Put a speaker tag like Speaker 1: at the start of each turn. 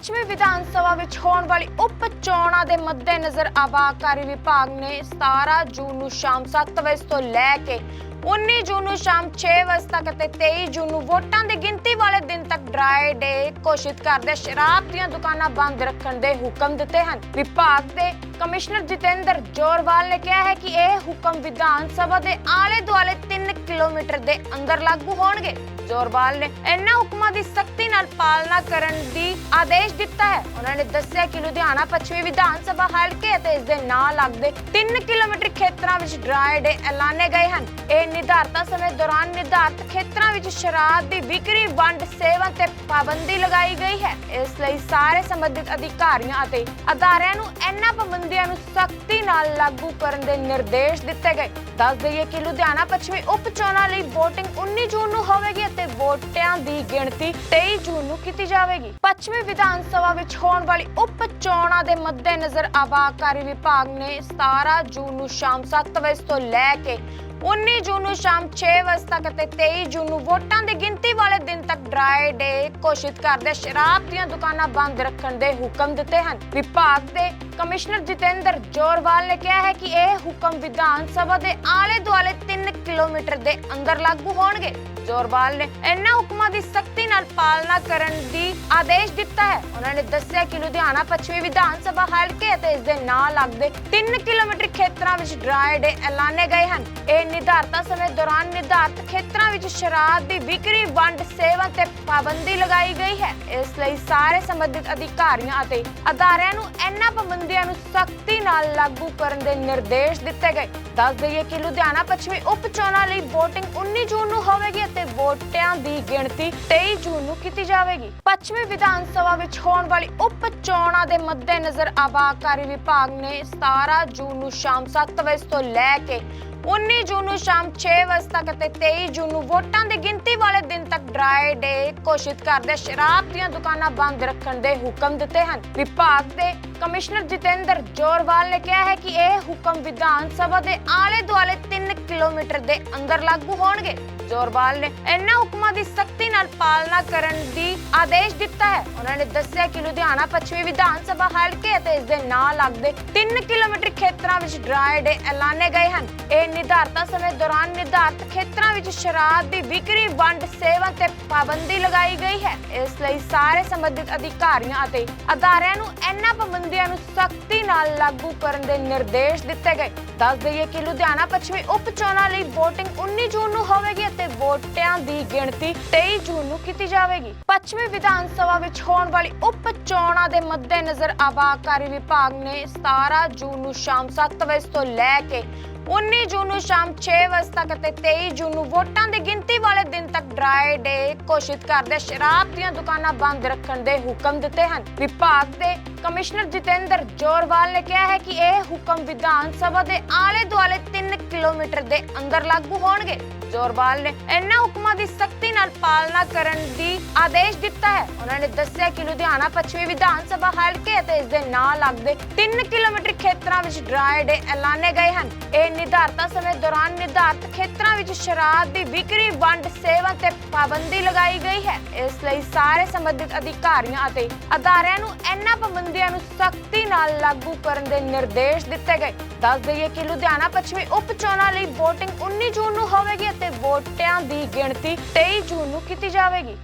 Speaker 1: ਪੱਛਮੀ ਵਿਧਾਨ ਸਭਾ ਵਿੱਚ ਹੋਣ ਵਾਲੀ ਉਪ ਚੋਣਾਂ ਦੇ ਮੱਦੇਨਜ਼ਰ ਆਬਾਕਾਰੀ ਵਿਭਾਗ ਨੇ 17 ਜੂਨ ਨੂੰ ਸ਼ਾਮ 7 ਵਜੇ ਤੋਂ ਲੈ ਕੇ 19 ਜੂਨ ਨੂੰ ਸ਼ਾਮ 6 ਵਜੇ ਤੱਕ ਅਤੇ 23 ਜੂਨ ਨੂੰ ਵੋਟਾਂ ਦੀ ਗਿਣਤੀ ਵਾਲੇ ਦਿਨ ਤੱਕ ਡਰਾਈ ਡੇ ਘੋਸ਼ਿਤ ਕਰਦੇ ਸ਼ਰਾਬ ਦੀਆਂ ਦੁਕਾਨਾਂ ਬੰਦ ਰੱਖਣ ਦੇ ਹੁਕਮ ਦਿੱਤੇ ਹਨ। ਵਿਭਾਗ ਦੇ ਕਮਿਸ਼ਨਰ ਜਤਿੰਦਰ ਜੋਰਵਾਲ ਨੇ ਕਿਹਾ ਹੈ ਕਿ ਇਹ ਹੁਕਮ ਵਿਧਾਨ ਸਭਾ ਦੇ ਆਲੇ ਦੁਆਲੇ 3 ਕਿਲੋਮੀਟਰ ਦੇ ਅੰਦਰ ਲਾਗੂ ਹੋਣਗੇ। ਜੋਰਵਾਲ ਨੇ ਇਹਨਾਂ ਹੁਕਮਾਂ ਦੀ ਸਖਤੀ ਨਾਲ ਪਾਲਣਾ ਕਰਨ ਦੀ ਆਦੇਸ਼ ਦਿੱਤਾ ਹੈ। ਉਹਨਾਂ ਨੇ ਦੱਸਿਆ ਕਿ ਲੁਧਿਆਣਾ ਪੱਛਮੀ ਵਿਧਾਨ ਸਭਾ ਹਲਕੇ ਅਤੇ ਇਸ ਦੇ ਨਾਲ ਲੱਗਦੇ 3 ਕਿਲੋਮੀਟਰ ਖੇਤਰਾਂ ਵਿੱਚ ਡਰਾਈ ਡੇ ਐਲਾਨੇ ਗਏ ਹਨ। ਇਹ ਨਿਰਧਾਰਤ ਸਮੇਂ ਦੌਰਾਨ ਨਿਰਧਾਰਤ ਖੇਤਰਾਂ ਵਿੱਚ ਸ਼ਰਾਬ ਦੀ ਵਿਕਰੀ, ਵੰਡ, ਸੇਵਨ ਤੇ ਪਾਬੰਦੀ ਲਗਾਈ ਗਈ ਹੈ। ਇਸ ਲਈ ਸਾਰੇ ਸੰਬੰਧਿਤ ਅਧਿਕਾਰੀਆਂ ਅਤੇ ਅਦਾਰਿਆਂ ਨੂੰ ਇਹਨਾਂ ਪਾਬੰਦੀਆਂ ਨੂੰ ਸਖਤੀ ਨਾਲ ਲਾਗੂ ਕਰਨ ਦੇ ਨਿਰਦੇਸ਼ ਦਿੱਤੇ ਗਏ। ਦੱਸ ਦਈਏ ਕਿ ਲੁਧਿਆਣਾ ਪੱਛਮੀ ਉਪ ਚੋਣਾਂ ਲਈ VOTING 19 ਜੂਨ ਨੂੰ ਹੋਵੇਗੀ ਅਤੇ ਵੋਟਾਂ ਦੀ ਗਿਣਤੀ 23 ਜੂਨ ਨੂੰ ਕੀਤੀ ਜਾਵੇਗੀ। ਪੱਛਮੀ ਵਿਧਾਨ ਸਭਾ ਵਿੱਚ ਹੋਣ ਵਾਲੀ ਉਪ ਚੋਣਾਂ ਦੇ ਮੱਦੇਨਜ਼ਰ ਆਬਾਕਾਰੀ ਵਿਭਾਗ ਨੇ 17 ਜੂਨ ਨੂੰ ਸ਼ਾਮ 7 ਵਜੇ ਤੋਂ ਲੈ ਕੇ 19 ਜੂਨ ਨੂੰ ਸ਼ਾਮ 6 ਵਜੇ ਤੱਕ ਅਤੇ 23 ਜੂਨ ਨੂੰ ਵੋਟਾਂ ਦੀ ਗਿਣਤੀ ਵਾਲੇ ਦਿਨ ਤੱਕ ਡਰਾਈ ਡੇ ਘੋਸ਼ਿਤ ਕਰਦੇ ਸ਼ਰਾਬ ਦੀਆਂ ਦੁਕਾਨਾਂ ਬੰਦ ਰੱਖਣ ਦੇ ਹੁਕਮ ਦਿੱਤੇ ਹਨ। ਵਿਭਾਗ ਦੇ ਕਮਿਸ਼ਨਰ ਜਤਿੰਦਰ ਜੋਰਵਾਲ ਨੇ ਕਿਹਾ ਹੈ ਕਿ ਇਹ ਹੁਕਮ ਵਿਧਾਨ ਸਭਾ ਦੇ ਆਲੇ ਦੁਆਲੇ 3 ਕਿਲੋਮੀਟਰ ਦੇ ਅੰਦਰ ਲਾਗੂ ਹੋਣਗੇ। ਜੋਰਵਾਲ ਨੇ ਇਹਨਾਂ ਹੁਕਮਾਂ ਦੀ ਸਖਤੀ ਨਾਲ ਪਾਲਣਾ ਕਰਨ ਦੀ ਆਦੇਸ਼ ਦਿੱਤਾ ਹੈ। ਉਹਨਾਂ ਨੇ ਦੱਸਿਆ ਕਿ ਲੁਧਿਆਣਾ ਪੱਛਮੀ ਵਿਧਾਨ ਸਭਾ ਹਲਕੇ ਅਤੇ ਇਸ ਦੇ ਨਾਲ ਲੱਗਦੇ 3 ਕਿਲੋਮੀਟਰ ਖੇਤਰਾਂ ਵਿੱਚ ਡਰਾਈ ਡੇ ਐਲਾਨੇ ਗਏ ਹਨ। ਇਹ ਨਿਰਧਾਰਤ ਸਮੇਂ ਦੌਰਾਨ ਨਿਰਧਾਰਤ ਖੇਤਰਾਂ ਵਿੱਚ ਸ਼ਰਾਬ ਦੀ ਵਿਕਰੀ, ਵੰਡ ਸੇਵਾ ਤੇ ਪਾਬੰਦੀ ਲਗਾਈ ਗਈ ਹੈ। ਇਸ ਲਈ ਸਾਰੇ ਸੰਬੰਧਿਤ ਅਧਿਕਾਰੀਆਂ ਅਤੇ ਅਦਾਰਿਆਂ ਨੂੰ ਇਹਨਾਂ ਪਾਬੰਦੀਆਂ ਨੂੰ ਸਖਤੀ ਨਾਲ ਲਾਗੂ ਕਰਨ ਦੇ ਨਿਰਦੇਸ਼ ਦਿੱਤੇ ਗਏ। ਦੱਸ ਦਈਏ ਕਿ ਲੁਧਿਆਣਾ ਪੱਛਮੀ ਉਪ ਚੋਣਾਂ ਲਈ VOTING 19 ਜੂਨ ਨੂੰ ਹੋਵੇਗੀ ਅਤੇ ਵੋਟਾਂ ਦੀ ਗਿਣਤੀ 23 ਜੂਨ ਨੂੰ ਕੀਤੀ ਜਾਵੇਗੀ। ਪੱਛਮੀ ਵਿਧਾਨ ਸਭਾ ਵਿੱਚ ਹੋਣ ਵਾਲੀ ਉਪ ਚੋਣਾਂ ਦੇ ਮੱਦੇਨਜ਼ਰ ਆਬਾਕਾਰੀ ਵਿਭਾਗ ਨੇ 17 ਜੂਨ ਨੂੰ ਸ਼ਾਮ 7 ਵਜੇ ਤੋਂ ਲੈ ਕੇ 19 ਜੂਨ ਨੂੰ ਸ਼ਾਮ 6 ਵਜੇ ਤੱਕ ਅਤੇ 23 ਜੂਨ ਨੂੰ ਵੋਟਾਂ ਦੀ ਗਿਣਤੀ ਵਾਲੇ ਦਿਨ ਤੱਕ ਡਰਾਈ ਡੇ ਘੋਸ਼ਿਤ ਕਰਦੇ ਸ਼ਰਾਬ ਦੀਆਂ ਦੁਕਾਨਾਂ ਬੰਦ ਰੱਖਣ ਦੇ ਹੁਕਮ ਦਿੱਤੇ ਹਨ। ਵਿਭਾਗ ਦੇ ਕਮਿਸ਼ਨਰ ਜਤਿੰਦਰ ਜੋਰਵਾਲ ਨੇ ਕਿਹਾ ਹੈ ਕਿ ਇਹ ਹੁਕਮ ਵਿਧਾਨ ਸਭਾ ਦੇ ਆਲੇ ਦੁਆਲੇ 3 ਕਿਲੋਮੀਟਰ ਦੇ ਅੰਦਰ ਲਾਗੂ ਹੋਣਗੇ। ਜੋਰਵਾਲ ਨੇ ਇਹਨਾਂ ਹੁਕਮਾਂ ਦੀ ਸਖਤੀ ਨਾਲ ਪਾਲਣਾ ਕਰਨ ਦੀ ਆਦੇਸ਼ ਦਿੱਤਾ ਹੈ। ਉਹਨਾਂ ਨੇ ਦੱਸਿਆ ਕਿ ਲੁਧਿਆਣਾ ਪੱਛਮੀ ਵਿਧਾਨ ਸਭਾ ਹਲਕੇ ਅਤੇ ਇਸ ਦੇ ਨਾਲ ਲੱਗਦੇ 3 ਕਿਲੋਮੀਟਰ ਖੇਤਰਾਂ ਵਿੱਚ ਡਰਾਈ ਡੇ ਐਲਾਨੇ ਗਏ ਹਨ। ਇਹ ਨਿਰਧਾਰਤ ਸਮੇਂ ਦੌਰਾਨ ਨਿਰਧਾਰਤ ਖੇਤਰਾਂ ਵਿੱਚ ਸ਼ਰਾਬ ਦੀ ਵਿਕਰੀ, ਵੰਡ, ਸੇਵਾ ਤੇ ਪਾਬੰਦੀ ਲਗਾਈ ਗਈ ਹੈ। ਇਸ ਲਈ ਸਾਰੇ ਸੰਬੰਧਿਤ ਅਧਿਕਾਰੀਆਂ ਅਤੇ ਅਦਾਰਿਆਂ ਨੂੰ ਇਹਨਾਂ ਪਾਬੰਦੀਆਂ ਨੂੰ ਸਖਤੀ ਨਾਲ ਲਾਗੂ ਕਰਨ ਦੇ ਨਿਰਦੇਸ਼ ਦਿੱਤੇ ਗਏ। ਦੱਸ ਦਈਏ ਕਿ ਲੁਧਿਆਣਾ ਪੱਛਮੀ ਉਪ ਚੋਣਾਂ ਲਈ VOTING 19 ਜੂਨ ਨੂੰ ਹੋਵੇਗੀ ਅਤੇ ਵੋਟਾਂ ਦੀ ਗਿਣਤੀ 23 ਜੂਨ ਨੂੰ ਕੀਤੀ ਜਾਵੇਗੀ। ਪੱਛਮੀ ਵਿਧਾਨ ਸਭਾ ਵਿੱਚ ਹੋਣ ਵਾਲੀ ਉਪ ਚੋਣਾਂ ਦੇ ਮੱਦੇਨਜ਼ਰ ਆਬਾਕਾਰੀ ਵਿਭਾਗ ਨੇ 17 ਜੂਨ ਨੂੰ ਸ਼ਾਮ 7 ਵਜੇ ਤੋਂ ਲੈ ਕੇ 19 ਜੂਨ ਨੂੰ ਸ਼ਾਮ 6 ਵਜੇ ਤੱਕ ਅਤੇ 23 ਜੂਨ ਨੂੰ ਵੋਟਾਂ ਦੀ ਗਿਣਤੀ ਵਾਲੇ ਦਿਨ ਤੱਕ ਡਰਾਈ ਡੇ ਘੋਸ਼ਿਤ ਕਰਦੇ ਸ਼ਰਾਬ ਦੀਆਂ ਦੁਕਾਨਾਂ ਬੰਦ ਰੱਖਣ ਦੇ ਹੁਕਮ ਦਿੱਤੇ ਹਨ। ਵਿਭਾਗ ਦੇ ਕਮਿਸ਼ਨਰ ਜਤਿੰਦਰ ਜੋਰਵਾਲ ਨੇ ਕਿਹਾ ਹੈ ਕਿ ਇਹ ਹੁਕਮ ਵਿਧਾਨ ਸਭਾ ਦੇ ਆਲੇ ਦੁਆਲੇ ਤਿੰਨ ਕਿਲੋਮੀਟਰ ਦੇ ਅੰਦਰ ਲਾਗੂ ਹੋਣਗੇ। ਜੋਰਵਾਲ ਨੇ ਇਹਨਾਂ ਹੁਕਮਾਂ ਦੀ ਸਖਤੀ ਨਾਲ ਪਾਲਣਾ ਕਰਨ ਦੀ ਆਦੇਸ਼ ਦਿੱਤਾ ਹੈ। ਉਹਨਾਂ ਨੇ ਦੱਸਿਆ ਕਿ ਲੁਧਿਆਣਾ ਪੱਛਮੀ ਵਿਧਾਨ ਸਭਾ ਹਲਕੇ ਅਤੇ ਇਸ ਦੇ ਨਾਲ ਲੱਗਦੇ 3 ਕਿਲੋਮੀਟਰ ਖੇਤਰਾਂ ਵਿੱਚ ਡਰਾਈ ਡੇ ਐਲਾਨੇ ਗਏ ਹਨ। ਇਹ ਨਿਰਧਾਰਤ ਸਮੇਂ ਦੌਰਾਨ ਨਿਰਧਾਰਤ ਖੇਤਰਾਂ ਵਿੱਚ ਸ਼ਰਾਬ ਦੀ ਵਿਕਰੀ, ਵੰਡ, ਸੇਵਾ ਤੇ ਪਾਬੰਦੀ ਲਗਾਈ ਗਈ ਹੈ। ਇਸ ਲਈ ਸਾਰੇ ਸੰਬੰਧਿਤ ਅਧਿਕਾਰੀਆਂ ਅਤੇ ਅਦਾਰਿਆਂ ਨੂੰ ਇਹਨਾਂ ਪਾਬੰਦੀਆਂ ਨੂੰ ਸਖਤੀ ਨਾਲ ਲਾਗੂ ਕਰਨ ਦੇ ਨਿਰਦੇਸ਼ ਦਿੱਤੇ ਗਏ। ਦੱਸ ਦਈਏ ਕਿ ਲੁਧਿਆਣਾ ਪੱਛਮੀ ਉਪ ਚੋਣਾਂ ਲਈ VOTING 19 ਜੂਨ ਨੂੰ ਹੋਵੇਗੀ ਅਤੇ ਵੋਟਾਂ ਦੀ ਗਿਣਤੀ 23 ਜੂਨ ਨੂੰ ਕੀਤੀ ਜਾਵੇਗੀ।